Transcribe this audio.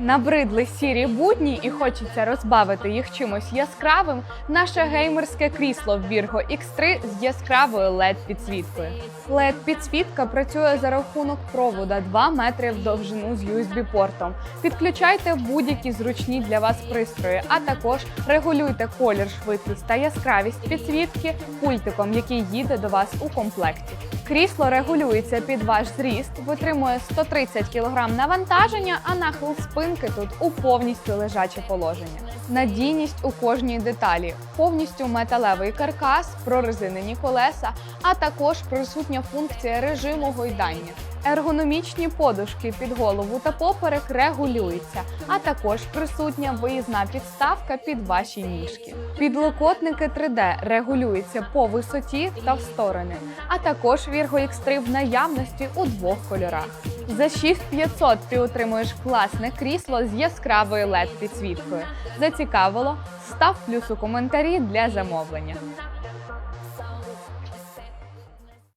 Набридли сірі будні і хочеться розбавити їх чимось яскравим. Наше геймерське крісло Virgo X3 з яскравою led підсвіткою. led підсвітка працює за рахунок провода 2 метри в довжину з USB-портом. Підключайте будь-які зручні для вас пристрої, а також регулюйте колір, швидкість та яскравість підсвітки пультиком, який їде до вас у комплекті. Крісло регулюється під ваш зріст, витримує 130 кг навантаження, а нахил спинки тут у повністю лежаче положення. Надійність у кожній деталі, повністю металевий каркас, прорезинені колеса, а також присутня функція режиму гойдання. Ергономічні подушки під голову та поперек регулюються, а також присутня виїзна підставка під ваші ніжки. Підлокотники 3D регулюються по висоті та в сторони, а також Virgo X3 в наявності у двох кольорах. За 6500 ти отримуєш класне крісло з яскравою led підсвіткою. Зацікавило? Став плюс у коментарі для замовлення.